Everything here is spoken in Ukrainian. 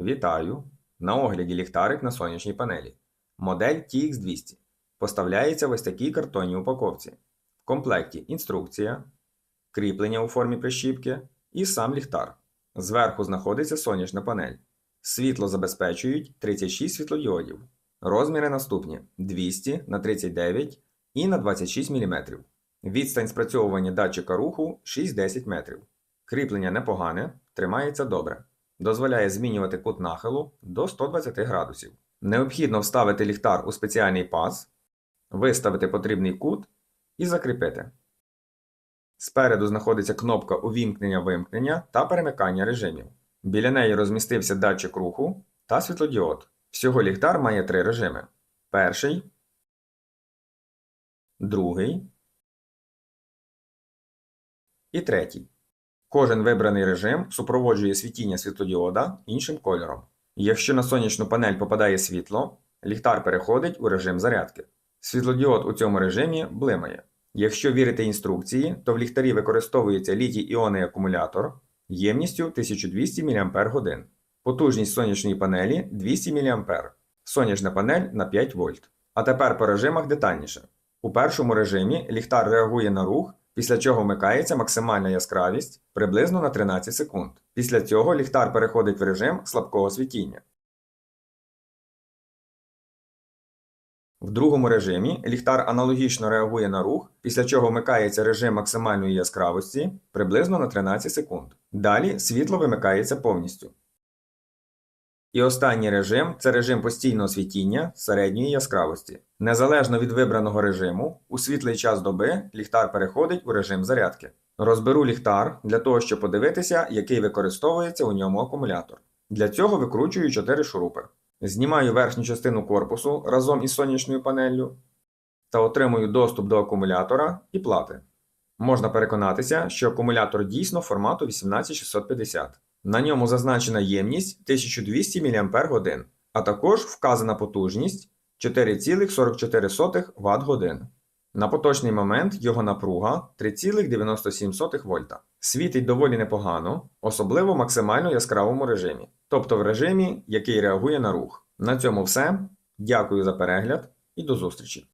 Вітаю! На огляді ліхтарик на сонячній панелі. Модель TX200. Поставляється в ось такій картонній упаковці. В комплекті інструкція, кріплення у формі прищіпки і сам ліхтар. Зверху знаходиться сонячна панель. Світло забезпечують 36 світлодіодів. Розміри наступні 200 на 39 і на 26 мм. Відстань спрацьовування датчика руху 6-10 метрів. Кріплення непогане, тримається добре. Дозволяє змінювати кут нахилу до 120 градусів. Необхідно вставити ліхтар у спеціальний паз, виставити потрібний кут і закріпити. Спереду знаходиться кнопка увімкнення-вимкнення та перемикання режимів. Біля неї розмістився датчик руху та світлодіод. Всього ліхтар має три режими: перший, другий і третій. Кожен вибраний режим супроводжує світіння світлодіода іншим кольором. Якщо на сонячну панель попадає світло, ліхтар переходить у режим зарядки. Світлодіод у цьому режимі блимає. Якщо вірити інструкції, то в ліхтарі використовується літій іонний акумулятор ємністю 1200 мАч. Потужність сонячної панелі 200 мА. Сонячна панель на 5 вольт. А тепер по режимах детальніше. У першому режимі ліхтар реагує на рух, після чого вмикається максимальна яскравість приблизно на 13 секунд. Після цього ліхтар переходить в режим слабкого світіння. В другому режимі ліхтар аналогічно реагує на рух, після чого вмикається режим максимальної яскравості приблизно на 13 секунд. Далі світло вимикається повністю. І останній режим це режим постійного світіння середньої яскравості. Незалежно від вибраного режиму, у світлий час доби ліхтар переходить у режим зарядки. Розберу ліхтар для того, щоб подивитися, який використовується у ньому акумулятор. Для цього викручую 4 шурупи. Знімаю верхню частину корпусу разом із сонячною панеллю та отримую доступ до акумулятора і плати. Можна переконатися, що акумулятор дійсно формату 18650. На ньому зазначена ємність 1200 мАч, а також вказана потужність 4,44 Вт-годин. На поточний момент його напруга 3,97 вольта. Світить доволі непогано, особливо в максимально яскравому режимі, тобто в режимі, який реагує на рух. На цьому все. Дякую за перегляд і до зустрічі!